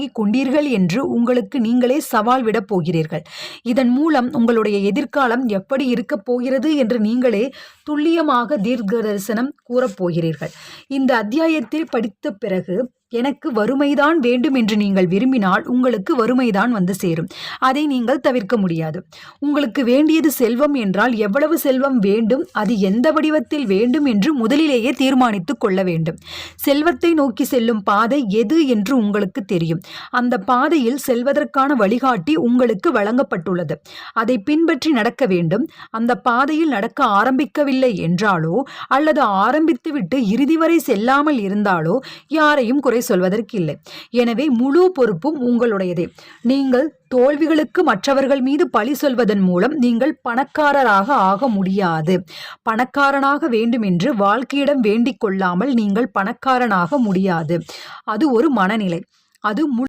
வாங்கிக் கொண்டீர்கள் என்று உங்களுக்கு நீங்களே சவால் விடப் போகிறீர்கள். இதன் மூலம் உங்களுடைய எதிர்காலம் எப்படி இருக்கப் போகிறது என்று நீங்களே துல்லியமாக தீர்க்க தரிசனம் கூறப் போகிறீர்கள். இந்த அத்தியாயத்தில் படித்த பிறகு எனக்கு வறுமைதான் வேண்டும் என்று நீங்கள் விரும்பினால் உங்களுக்கு வறுமைதான் வந்து சேரும். அதை நீங்கள் தவிர்க்க முடியாது. உங்களுக்கு வேண்டியது செல்வம் என்றால் எவ்வளவு செல்வம் வேண்டும் அது எந்த வடிவத்தில் வேண்டும் என்று முதலிலேயே தீர்மானித்துக் கொள்ள வேண்டும். செல்வத்தை நோக்கி செல்லும் பாதை எது என்று உங்களுக்கு தெரியும். அந்த பாதையில் செல்வதற்கான வழிகாட்டி உங்களுக்கு வழங்கப்பட்டுள்ளது. அதை பின்பற்றி நடக்க வேண்டும். அந்த பாதையில் நடக்க ஆரம்பிக்கவில்லை என்றாலோ அல்லது ஆரம்பித்துவிட்டு இறுதி வரை செல்லாமல் இருந்தாலோ யாரையும் குறை சொல்வதற்கில்லை எனவே முழு பொறுப்பும் உங்களுடையதே. நீங்கள் தோல்விகளுக்கு மற்றவர்கள் மீது பழி சொல்வதன் மூலம் நீங்கள் பணக்காரராக ஆக முடியாது. பணக்காரனாக வேண்டுமென்று வாழ்க்கையிடம் வேண்டிக் கொள்ளாமல் நீங்கள் பணக்காரனாக முடியாது. அது ஒரு மனநிலை. அது முழு